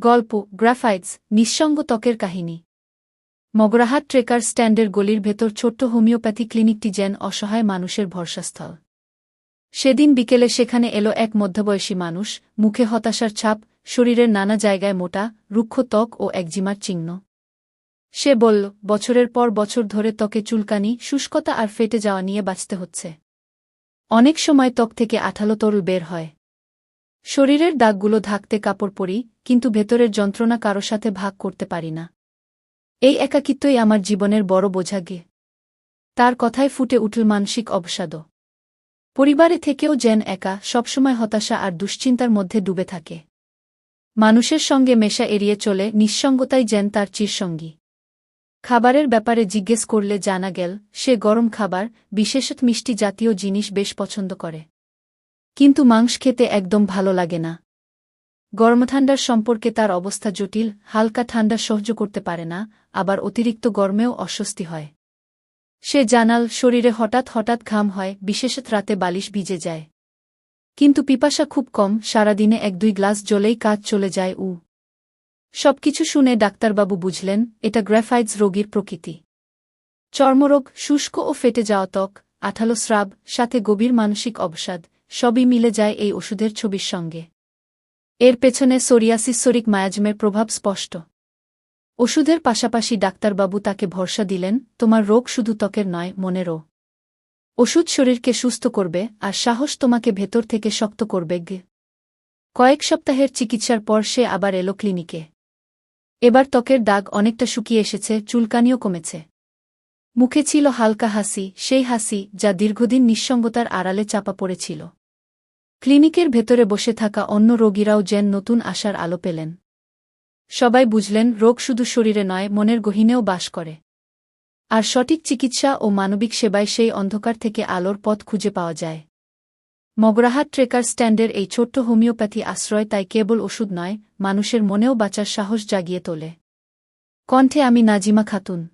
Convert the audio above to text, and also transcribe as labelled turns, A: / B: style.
A: গল্প, গ্রাফাইটস, নিঃসঙ্গ ত্বকের কাহিনী। মগরাহাট ট্রেকার স্ট্যান্ডের গলির ভেতর ছোট্ট হোমিওপ্যাথি ক্লিনিকটি যেন অসহায় মানুষের ভরসাস্থল। সেদিন বিকেলে সেখানে এলো এক মধ্যবয়সী মানুষ, মুখে হতাশার ছাপ, শরীরের নানা জায়গায় মোটা, রুক্ষ ত্বক ও একজিমার চিহ্ন। সে বলল, বছরের পর বছর ধরে ত্বকে চুলকানি, শুষ্কতা আর ফেটে যাওয়া নিয়ে বাঁচতে হচ্ছে। অনেক সময় ত্বক থেকে আঠালো তরল বের হয়। শরীরের দাগগুলো ঢাকতে কাপড় পরি, কিন্তু ভেতরের যন্ত্রণা কারও সাথে ভাগ করতে পারি না। এই একাকিত্বই আমার জীবনের বড় বোঝা গে তার কথায় ফুটে উঠল মানসিক অবসাদ পরিবারে থেকেও যেন একা, সবসময় হতাশা আর দুশ্চিন্তার মধ্যে ডুবে থাকে। মানুষের সঙ্গে মেশা এড়িয়ে চলে, নিঃসঙ্গতাই যেন তার চিরসঙ্গী। খাবারের ব্যাপারে জিজ্ঞেস করলে জানা গেল, সে গরম খাবার, বিশেষত মিষ্টি জাতীয় জিনিস বেশ পছন্দ করে। কিন্তু মাংস খেতে একদম ভালো লাগে না। গরম ঠান্ডার সম্পর্কে তার অবস্থা জটিল, হালকা ঠান্ডা সহ্য করতে পারে না, আবার অতিরিক্ত গরমেও অস্বস্তি হয়। সে জানাল, শরীরে হঠাৎ হঠাৎ ঘাম হয় বিশেষত রাতে বালিশ ভিজে যায়। কিন্তু পিপাসা খুব কম, সারাদিনে এক দুই গ্লাস জলেই কাজ চলে যায়, উ। সবকিছু শুনে ডাক্তারবাবু বুঝলেন, এটা গ্র্যাফাইটস রোগীর প্রকৃতি। চর্মরোগ, শুষ্ক ও ফেটে যাওয়া ত্বক, আঠালো স্রাব, সাথে গভীর মানসিক অবসাদ সবই মিলে যায় এই ওষুধের ছবির সঙ্গে। এর পেছনে সোরিয়াসিসরিক মায়াজমের প্রভাব স্পষ্ট। ওষুধের পাশাপাশি ডাক্তারবাবু তাকে ভরসা দিলেন, তোমার রোগ শুধু ত্বকের নয় মনেরও ওষুধ শরীরকে সুস্থ করবে, আর সাহস তোমাকে ভেতর থেকে শক্ত করবে, গে। কয়েক সপ্তাহের চিকিৎসার পর সে আবার এলো ক্লিনিকে। এবার ত্বকের দাগ অনেকটা শুকিয়ে এসেছে, চুলকানিও কমেছে। মুখে ছিল হালকা হাসি, সেই হাসি যা দীর্ঘদিন নিঃসঙ্গতার আড়ালে চাপা পড়েছিল। ক্লিনিকের ভেতরে বসে থাকা অন্য রোগীরাও যেন নতুন আশার আলো পেলেন। সবাই বুঝলেন, রোগ শুধু শরীরে নয়, মনের গহীনেও বাস করে। আর সঠিক চিকিৎসা ও মানবিক সেবায় সেই অন্ধকার থেকে আলোর পথ খুঁজে পাওয়া যায়। মগরাহাট ট্রেকার স্ট্যান্ডের এই ছোট্ট হোমিওপ্যাথি আশ্রয় তাই কেবল ওষুধ নয়, মানুষের মনেও বাঁচার সাহস জাগিয়ে তোলে। কণ্ঠে আমি নাজিমা খাতুন।